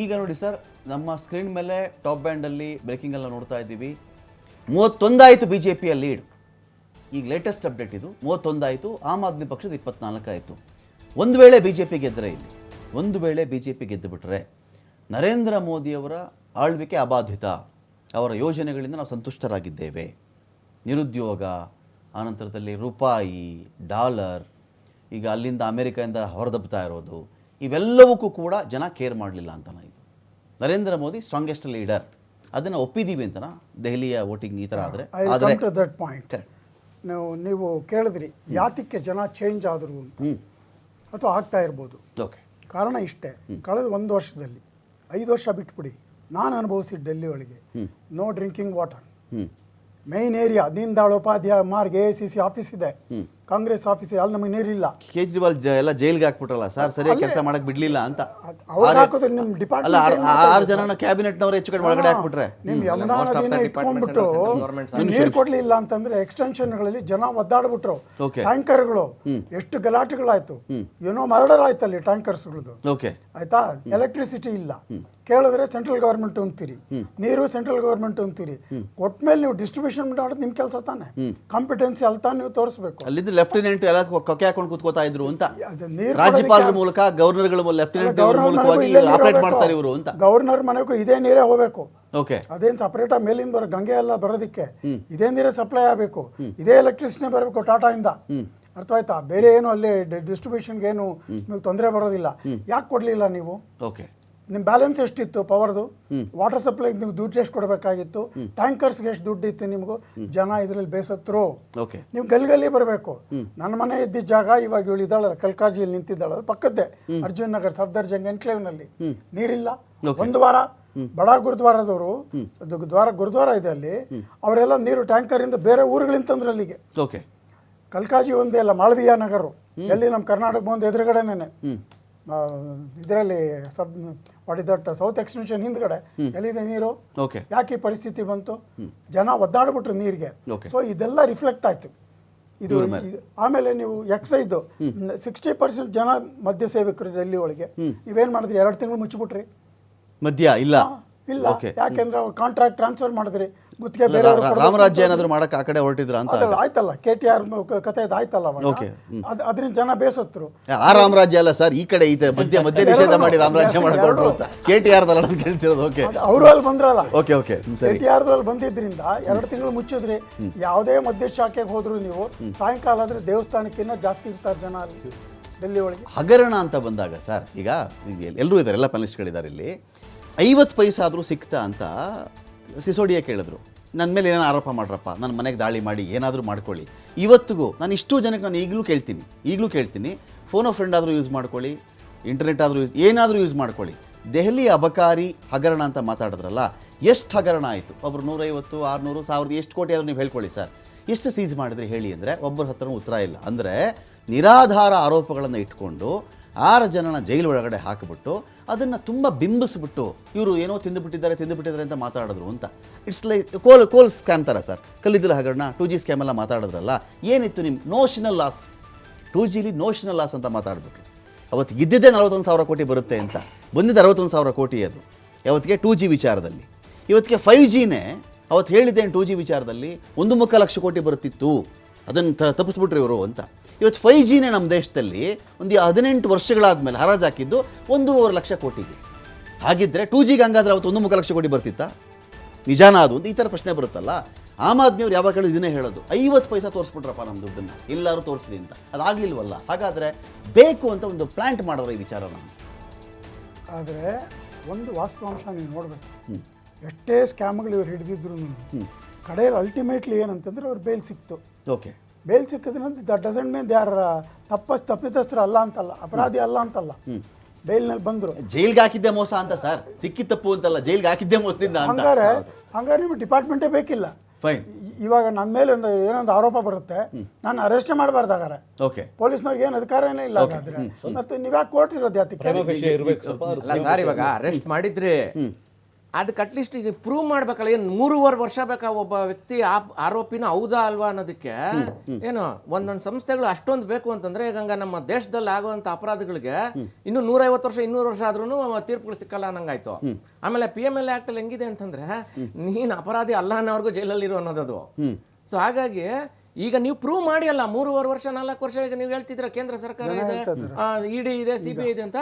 ಈಗ ನೋಡಿ ಸರ್, ನಮ್ಮ ಸ್ಕ್ರೀನ್ ಮೇಲೆ ಟಾಪ್ ಬ್ಯಾಂಡಲ್ಲಿ ಬ್ರೇಕಿಂಗ್ ಎಲ್ಲ ನೋಡ್ತಾ ಇದ್ದೀವಿ. ಮೂವತ್ತೊಂದಾಯಿತು ಬಿ ಜೆ ಪಿಯ ಲೀಡ್ ಈಗ ಲೇಟೆಸ್ಟ್ ಅಪ್ಡೇಟ್ ಇದು. ಮೂವತ್ತೊಂದಾಯಿತು, ಆಮ್ ಆದ್ಮಿ ಪಕ್ಷದ ಇಪ್ಪತ್ನಾಲ್ಕಾಯಿತು. ಒಂದು ವೇಳೆ ಬಿ ಜೆ ಪಿ ಗೆದ್ದರೆ ಇಲ್ಲಿ. ಒಂದು ವೇಳೆ ಬಿ ಜೆ ಪಿ ಗೆದ್ದು ಬಿಟ್ರೆ ನರೇಂದ್ರ ಮೋದಿಯವರ ಆಳ್ವಿಕೆ ಅಬಾಧಿತ. ಅವರ ಯೋಜನೆಗಳಿಂದ ನಾವು ಸಂತುಷ್ಟರಾಗಿದ್ದೇವೆ. ನಿರುದ್ಯೋಗ, ಆನಂತರದಲ್ಲಿ ರೂಪಾಯಿ, ಡಾಲರ್, ಈಗ ಅಲ್ಲಿಂದ ಅಮೆರಿಕದಿಂದ ಹೊರದಬ್ತಾ ಇರೋದು. ಇವೆಲ್ಲವಕ್ಕೂ ಕೂಡ ಜನ ಕೇರ್ ಮಾಡಲಿಲ್ಲ ಅಂತನ ಇದು. ನರೇಂದ್ರ ಮೋದಿ ಸ್ಟ್ರಾಂಗೆಸ್ಟ್ ಲೀಡರ್ ಅದನ್ನು ಒಪ್ಪಿದ್ದೀವಿ ಅಂತನಾ ದೆಹಲಿಯ ವೋಟಿಂಗ್ ಈ ಥರ ಆದರೆ. ಐ ಆದರೆ ದಟ್ ಪಾಯಿಂಟ್ ನೀವು ನೀವು ಕೇಳಿದ್ರಿ ಯಾತಕ್ಕೆ ಜನ ಚೇಂಜ್ ಆದರು ಅಂತ. ಅಥವಾ ಆಗ್ತಾ ಇರ್ಬೋದು. ಓಕೆ ಕಾರಣ ಇಷ್ಟೇ. ಕಳೆದ ಒಂದು ವರ್ಷದಲ್ಲಿ ಐದು ವರ್ಷ ಬಿಟ್ಬಿಡಿ. ನಾನು ಅನುಭವಿಸಿದ್ದು ಡೆಲ್ಲಿ ಒಳಗೆ no drinking water main area area Deendayal Upadhyay Marg A C C office ಇದೆ. ಕಾಂಗ್ರೆಸ್ ಆಫೀಸ್ ಅಲ್ಲಿ ನಮಗೆ ನೀರಿಲ್ಲ. ಕೇಜ್ರಿವಾಲ್ ಜ- ಎಲ್ಲ ಜೈಲ್ಗೆ ಹಾಕ್ಬಿಟ್ರಲ್ಲ? ಸರ್ ಸರಿಯಾಗಿ ಕೆಲಸ ಮಾಡಕ್ ಬಿಡ್ಲಿಲ್ಲ ಅಂತ. ಅವ್ರು ಆರು- ಹಾಕೋದ್ರೆ ನಿಮ್ಮ ಅಲ್ಲ ಡಿಪಾರ್ಟ್ಮೆಂಟ್ ಆರು- ಆರು ಜನನ ಕ್ಯಾಬಿನೆಟ್ನವ್ರು ಹೆಚ್ಚು ಕಡೆ ಒಳಗಡೆ ಹಾಕ್ಬಿಟ್ರೆ. ನಿಮ್ ಯಮುನಾ ನದಿನ ಇಟ್ಕೊಂಡ್ಬಿಟ್ಟು ನೀವು ನೀರು ಕೊಡ್ಲಿಲ್ಲ ಅಂತಂದ್ರೆ ಎಕ್ಸ್ಟೆನ್ಷನ್ಗಳಲ್ಲಿ ಜನ ಒದ್ದಾಡ್ಬಿಟ್ರು. Okay. ಟ್ಯಾಂಕರ್ಗಳು ಎಷ್ಟು ಗಲಾಟೆಗಳಾಯ್ತು? ಏನೋ ಮರ್ಡರ್ ಆಯ್ತಲ್ಲಿ ಟ್ಯಾಂಕರ್ಸ್ಗಳದ್ದು ಓಕೆ. ಆಯ್ತಾ? ಎಲೆಕ್ಟ್ರಿಸಿಟಿ ಇಲ್ಲ. ಕೇಳಿದ್ರೆ ಸೆಂಟ್ರಲ್ ಗವರ್ಮೆಂಟ್ ಅಂತೀರಿ. ನೀರು ಸೆಂಟ್ರಲ್ ಗವರ್ಮೆಂಟ್ ಅಂತೀರಿ. ಕೊಟ್ಮೇಲೆ ನೀವು ಡಿಸ್ಟ್ರಿಬ್ಯೂಷನ್ ಮಾಡೋದು ನಿಮ್ ಕೆಲಸ ತಾನೆ. ಕಾಂಪಿಟೆನ್ಸಿ ಅಲ್ಲಿ ತಾನೇ ನೀವು ತೋರಿಸ್ಬೇಕು. ಅಲ್ಲಿದ್ದ ಲೆಫ್ಟಿನೆಂಟ್ ಎಲ್ಲ ಕೊಕ್ಕೆ ಹಾಕೊಂಡು ಕೂತ್ಕೋತಾ ಇದ್ರು ಅಂತ. ರಾಜ್ಯಪಾಲರ ಮೂಲಕ ಗವರ್ನರ್ಗಳ ಲೆಫ್ಟಿನೆಂಟ್ ಗವರ್ನರ್ ಮೂಲಕವಾಗಿ ಆಪರೇಟ್ ಮಾಡ್ತಾರೆ ಇವರು ಅಂತ. ಗವರ್ನರ್ ಮನೆಗೂ ಇದೇ ನೀರೇ ಹೋಗ್ಬೇಕು. ಓಕೆ ಅದೇನು ಸಪ್ರೇಟ್ ಮೇಲಿಂದ ಬರೋ ಗಂಗೆ ಎಲ್ಲ ಬರೋದಿಕ್ಕೆ ಇದೇ ನೀರೇ ಸಪ್ಲೈ ಆಗಬೇಕು. ಇದೇ ಎಲೆಕ್ಟ್ರಿಸಿಟಿ ಬರಬೇಕು ಟಾಟಾಯಿಂದ. ಅರ್ಥ ಆಯ್ತಾ ಬೇರೆ ಏನು ಅಲ್ಲಿ ಡಿಸ್ಟ್ರಿಬ್ಯೂಷನ್ಗೆ ಏನು ನಿಮಗೆ ತೊಂದರೆ ಬರೋದಿಲ್ಲ. ಯಾಕೆ ಕೊಡಲಿಲ್ಲ ನೀವು? ಓಕೆ ನಿಮ್ಮ ಬ್ಯಾಲೆನ್ಸ್ ಎಷ್ಟಿತ್ತು ಪವರ್ದು? ವಾಟರ್ ಸಪ್ಲೈ ನೀವು ದುಡ್ಡು ಎಷ್ಟು ಕೊಡಬೇಕಾಗಿತ್ತು? ಟ್ಯಾಂಕರ್ಸ್ಗೆ ಎಷ್ಟು ದುಡ್ಡು ಇತ್ತು ನಿಮಗೂ? ಜನ ಇದರಲ್ಲಿ ಬೇಸತ್ರು. ನೀವು ಗಲ್ಗಲ್ಲಿ ಬರಬೇಕು. ನನ್ನ ಮನೆ ಇದ್ದಿದ್ದ ಜಾಗ ಇವಾಗ ಇವಳು ಇದ್ದಾಳಲ್ಲ ಕಲ್ಕಾಜಿಯಲ್ಲಿ ನಿಂತಿದ್ದಾಳ ಪಕ್ಕದ್ದೇ. ಅರ್ಜುನ್ ನಗರ್ ಎನ್‌ಕ್ಲೇವ್ನಲ್ಲಿ ನೀರಿಲ್ಲ. ಒಂದು ವಾರ ಬಡ ಗುರುದ್ವಾರದವರು ದ್ವಾರ ಗುರುದ್ವಾರ ಇದೆ ಅಲ್ಲಿ. ಅವರೆಲ್ಲ ನೀರು ಟ್ಯಾಂಕರಿಂದ ಬೇರೆ ಊರುಗಳಿಂದ ತಂದ್ರೆ ಅಲ್ಲಿಗೆ ಕಲ್ಕಾಜಿ ಒಂದೇ ಅಲ್ಲ ಮಾಳವಿಯಾ ನಗರ. ಎಲ್ಲಿ ನಮ್ಮ ಕರ್ನಾಟಕ ಬಂದು ಎದುರುಗಡೆನೇ ಇದರಲ್ಲಿ sub what is that South Extension ಹಿಂದ್ಗಡೆ ಎಲ್ಲಿದೆ ನೀರು? ಓಕೆ. ಯಾಕೆ ಈ ಪರಿಸ್ಥಿತಿ ಬಂತು? ಜನ ಒದ್ದಾಡ್ಬಿಟ್ರು ನೀರಿಗೆ. ಸೊ ಇದೆಲ್ಲ ರಿಫ್ಲೆಕ್ಟ್ ಆಯ್ತು. ಇದು ಆಮೇಲೆ ನೀವು ಎಕ್ಸೈಸ್ ಸಿಕ್ಸ್ಟಿ ಪರ್ಸೆಂಟ್ ಜನ ಮದ್ಯ ಸೇವಕರು ಡೆಲ್ಲಿ ಒಳಗೆ. ನೀವೇನ್ ಮಾಡಿದ್ರಿ? ಎರಡು ತಿಂಗಳು ಮುಚ್ಚಿಬಿಟ್ರಿ. ಮದ್ಯ? ಇಲ್ಲ. ಇಲ್ಲ. ಯಾಕೆಂದ್ರೆ ಕಾಂಟ್ರಾಕ್ಟ್ ಟ್ರಾನ್ಸ್ಫರ್ ಮಾಡಿದ್ರಿ. ಗುತ್ತಿಗೆ ಬೇರೆ ರಾಮರಾಜ್ಯ ಏನಾದ್ರು ಮಾಡಕ್ಕೆ ಆ ಕಡೆ ಹೊರಟಿದ್ರ ಅಂತ ಆಯ್ತಲ್ಲ ಕೆ ಟಿ ಆರ್ ಕತೆ ಆಯ್ತಲ್ಲ ಓಕೆ. ಅದ್- ಅದರಿಂದ ಜನ ಬೇಸತ್ರು ಆ ರಾಮರಾಜ್ಯ ಅಲ್ಲ ಸರ್ ಈ ಕಡೆ ಇದೆ ಮಧ್ಯ ಮಧ್ಯ ನಿಷೇಧ ಮಾಡಿ ರಾಮರಾಜ್ಯ ಮಾಡಕ್ ಹೊರಟ್ರು ಅಂತ. ಕೆ ಟಿ ಆರ್ ನಾನು ಕೇಳ್ತಿರೋದು ಓಕೆ ಅವರು ಅಲ್ಲಿ ಬಂದ್ರಲ್ಲ. Okay okay K T R ಅಲ್ಲಿ ಬಂದಿದ್ರಿಂದ ಎರಡು ತಿಂಗಳು ಮುಚ್ಚಿದ್ರಿ ಯಾವುದೇ ಮಧ್ಯ ಶಾಖೆಗೆ ಹೋದ್ರು ನೀವು ಸಾಯಂಕಾಲ ಆದ್ರೆ ದೇವಸ್ಥಾನಕ್ಕಿಂತ ಜಾಸ್ತಿ ಇರ್ತಾರೆ ಜನ ಅಲ್ಲಿ ಡೆಲ್ಲಿ ಒಳಗೆ. ಹಗರಣ ಅಂತ ಬಂದಾಗ ಸರ್ ಈಗ ಎಲ್ಲರೂ ಇದ್ದಾರೆ ಎಲ್ಲ ಪ್ಯಾನಲಿಸ್ಟ್ಗಳಿದ್ದಾರೆ ಇಲ್ಲಿ. ಐವತ್ತು ಪೈಸೆ ಆದರೂ ಸಿಕ್ತಾ ಅಂತ ಸಿಸೋಡಿಯ ಕೇಳಿದ್ರು. ನನ್ನ ಮೇಲೆ ಏನೋ ಆರೋಪ ಮಾಡ್ರಪ್ಪ ನನ್ನ ಮನೆಗೆ ದಾಳಿ ಮಾಡಿ, ಏನಾದರೂ ಮಾಡ್ಕೊಳ್ಳಿ. ಇವತ್ತಿಗೂ ನಾನು ಇಷ್ಟು ಜನಕ್ಕೆ ನಾನು ಈಗಲೂ ಕೇಳ್ತೀನಿ ಈಗಲೂ ಕೇಳ್ತೀನಿ. ಫೋನ್ ಫ್ರೆಂಡ್ ಆದರೂ ಯೂಸ್ ಮಾಡ್ಕೊಳ್ಳಿ ಇಂಟರ್ನೆಟ್ ಆದರೂ ಯೂಸ್ ಏನಾದರೂ ಯೂಸ್ ಮಾಡ್ಕೊಳ್ಳಿ. ದೆಹಲಿ ಅಬಕಾರಿ ಹಗರಣ ಅಂತ ಮಾತಾಡಿದ್ರಲ್ಲ, ಎಷ್ಟು ಹಗರಣ ಆಯಿತು? ಒಬ್ಬರು ನೂರೈವತ್ತು, ಆರುನೂರು, ಸಾವಿರದ ಎಷ್ಟು ಕೋಟಿ ಆದರೂ ನೀವು ಹೇಳ್ಕೊಳ್ಳಿ ಸರ್. ಎಷ್ಟು ಸೀಸ್ ಮಾಡಿದ್ರಿ ಹೇಳಿ ಅಂದರೆ, ಒಬ್ಬರ ಹತ್ರನೂ ಉತ್ತರ ಇಲ್ಲ. ಅಂದರೆ ನಿರಾಧಾರ ಆರೋಪಗಳನ್ನು ಇಟ್ಕೊಂಡು ಆರು ಜನನ ಜೈಲು ಒಳಗಡೆ ಹಾಕಿಬಿಟ್ಟು ಅದನ್ನು ತುಂಬ ಬಿಂಬಿಸ್ಬಿಟ್ಟು ಇವರು ಏನೋ ತಿಂದುಬಿಟ್ಟಿದ್ದಾರೆ ತಿಂದುಬಿಟ್ಟಿದ್ದಾರೆ ಅಂತ ಮಾತಾಡಿದ್ರು ಅಂತ. ಇಟ್ಸ್ ಲೈಕ್ ಕೋಲ್ ಕೋಲ್ ಸ್ಕ್ಯಾಮ್ ಥರ ಸರ್ ಕಲ್ಲಿದ್ದಿಲ್ಲ ಹಗರಣ ಟು ಜಿ ಸ್ಕ್ಯಾಮ್ ಎಲ್ಲ ಮಾತಾಡಿದ್ರಲ್ಲ, ಏನಿತ್ತು ನಿಮ್ಮ ನೋಷನಲ್ ಲಾಸ್ ಟೂ ಜಿಲಿ ನೋಷನಲ್ ಲಾಸ್ ಅಂತ ಮಾತಾಡ್ಬಿಟ್ರು. ಅವತ್ತು ಇದ್ದಿದ್ದೇ ನಲವತ್ತೊಂದು ಸಾವಿರ ಕೋಟಿ ಬರುತ್ತೆ ಅಂತ. ಬಂದಿದ್ದು ಅರವತ್ತೊಂದು ಸಾವಿರ ಕೋಟಿ ಅದು. ಯಾವತ್ತಿಗೆ ಟೂ ಜಿ ವಿಚಾರದಲ್ಲಿ. ಇವತ್ತಿಗೆ ಫೈವ್ ಜಿನೇ ಅವತ್ತು ಹೇಳಿದ್ದೇನು ಟು ಜಿ ವಿಚಾರದಲ್ಲಿ? ಒಂದು ಮುಕ್ಕಾಲು ಲಕ್ಷ ಕೋಟಿ ಬರುತ್ತಿತ್ತು. ಅದನ್ನು ತ ತಪ್ಪಿಸ್ಬಿಟ್ರು ಇವರು ಅಂತ. ಇವತ್ತು ಫೈ ಜಿನೇ ನಮ್ಮ ದೇಶದಲ್ಲಿ ಒಂದು ಹದಿನೆಂಟು ವರ್ಷಗಳಾದಮೇಲೆ ಹರಾಜು ಹಾಕಿದ್ದು ಒಂದೂವರೆ ಲಕ್ಷ ಕೋಟಿಗೆ ಹಾಗಿದ್ದರೆ ಟೂ ಜಿಗೆ ಹಂಗಾದ್ರೆ ಅವತ್ತು ಒಂದು ಮುಖ ಲಕ್ಷ ಕೋಟಿ ಬರ್ತಿತ್ತಾ? ನಿಜಾನ ಅದು ಅಂತ ಈ ಥರ ಪ್ರಶ್ನೆ ಬರುತ್ತಲ್ಲ? ಆಮ್ ಆದ್ಮಿಯವ್ರು ಯಾವಾಗ ಹೇಳೋದು ಇದನ್ನೇ ಹೇಳೋದು. ಐವತ್ತು ಪೈಸಾ ತೋರಿಸ್ಬಿಟ್ರಪ್ಪ ನಮ್ಮ ದುಡ್ಡನ್ನು. ಎಲ್ಲರೂ ತೋರಿಸಿದೆ ಅಂತ. ಅದಾಗಲಿಲ್ವಲ್ಲ ಹಾಗಾದರೆ ಬೇಕು ಅಂತ ಒಂದು ಪ್ಲ್ಯಾಂಟ್ ಮಾಡಿದ್ರೆ ಈ ವಿಚಾರನ ಆದರೆ ಒಂದು ವಾಸ್ತವಾಂಶ ನೀವು ನೋಡಬೇಕು. ಎಷ್ಟೇ ಸ್ಕ್ಯಾಮ್ಗಳು ಇವ್ರು ಹಿಡಿದಿದ್ರು ಕಡೆಯಲ್ಲಿ ಅಲ್ಟಿಮೇಟ್ಲಿ ಏನಂತಂದ್ರೆ ಅವ್ರು ಬೇಲ್ ಸಿಕ್ತು. ಓಕೆ. ಬೇಲ್ ಸಿಕ್ಕಿದ್ರೆ that doesn't mean they are ತಪ್ಪಸ್ ತಪ್ಪಿತಸ್ಥರು ಅಲ್ಲ ಅಂತಲ್ಲ ಅಪರಾಧಿ ಅಲ್ಲ ಅಂತಲ್ಲ. ಬೇಲ್ನಲ್ಲಿ ಬಂದರು. ಜೈಲ್ಗೆ ಹಾಕಿದ್ದೆ ಮೋಸ ಅಂತ ಸರ್. ಸಿಕ್ಕಿ ತಪ್ಪು ಅಂತಲ್ಲ ಜೈಲ್ಗೆ ಹಾಕಿದ್ದೆ ಮೋಸದಿಂದ ಅಂತ. ಹಂಗಾರೆ ಹಂಗಾರೆ ನಿಮ್ಮ ಡಿಪಾರ್ಟ್ಮೆಂಟೇ ಬೇಕಿಲ್ಲ. ಫೈನ್ ಇವಾಗ ನನ್ನ ಮೇಲೆ ಒಂದು ಏನೊಂದು ಆರೋಪ ಬರುತ್ತೆ. ನಾನು ಅರೆಸ್ಟ್ ಮಾಡಬಾರ್ದು ಹಾಗಾರೆ ಓಕೆ. ಪೊಲೀಸ್ನವ್ರಿಗೆ ಏನು ಅಧಿಕಾರನೇ ಇಲ್ಲ ಹಾಗಾದ್ರೆ. ಮತ್ತೆ ನೀವ್ಯಾಕೆ ಕೋರ್ಟ್ ಇರೋದು ಯಾತಕ್ಕೆ? ಅಲ್ಲ ಸರ್ ಇವಾಗ ಅರೆಸ್ಟ್ ಮಾಡಿದ್ರಿ ಅದಕ್ಕೆ ಅಟ್ಲೀಸ್ಟ್ ಈಗ ಪ್ರೂವ್ ಮಾಡ್ಬೇಕಲ್ಲ ಏನು ಮೂರುವರೆ ವರ್ಷ ಬೇಕಾ ಒಬ್ಬ ವ್ಯಕ್ತಿ ಆ ಆರೋಪಿನ ಹೌದಾ ಅಲ್ವಾ ಅನ್ನೋದಕ್ಕೆ? ಏನು ಒಂದೊಂದು ಸಂಸ್ಥೆಗಳು ಅಷ್ಟೊಂದು ಬೇಕು ಅಂತಂದ್ರೆ ಈಗ ಹಂಗ ನಮ್ಮ ದೇಶದಲ್ಲಿ ಆಗುವಂತ ಅಪರಾಧಗಳಿಗೆ ಇನ್ನು ನೂರೈವತ್ತು ವರ್ಷ ಇನ್ನೂರು ವರ್ಷ ಆದ್ರೂ ತೀರ್ಪುಗಳು ಸಿಕ್ಕಲ್ಲ ಅನ್ನಂಗಾಯ್ತು. ಆಮೇಲೆ ಪಿ ಎಂ ಎಲ್ ಆಕ್ಟ್ ಅಲ್ಲಿ ಹೆಂಗಿದೆ ಅಂತಂದ್ರೆ ನೀನು ಅಪರಾಧಿ ಅಲ್ಲ ಅನ್ನೋರ್ಗು ಜೈಲಲ್ಲಿ ಇರು ಅನ್ನೋದದು. ಸೊ ಹಾಗಾಗಿ ಈಗ ನೀವು ಪ್ರೂವ್ ಮಾಡಿ ಅಲ್ಲ ಮೂರುವರೆ ವರ್ಷ ನಾಲ್ಕು ವರ್ಷ ಈಗ ನೀವು ಹೇಳ್ತಿದ್ರ ಕೇಂದ್ರ ಸರ್ಕಾರ ಇದೆ ಇಡಿ ಇದೆ ಸಿಬಿಐ ಬಿ ಐ ಇದೆ ಅಂತ?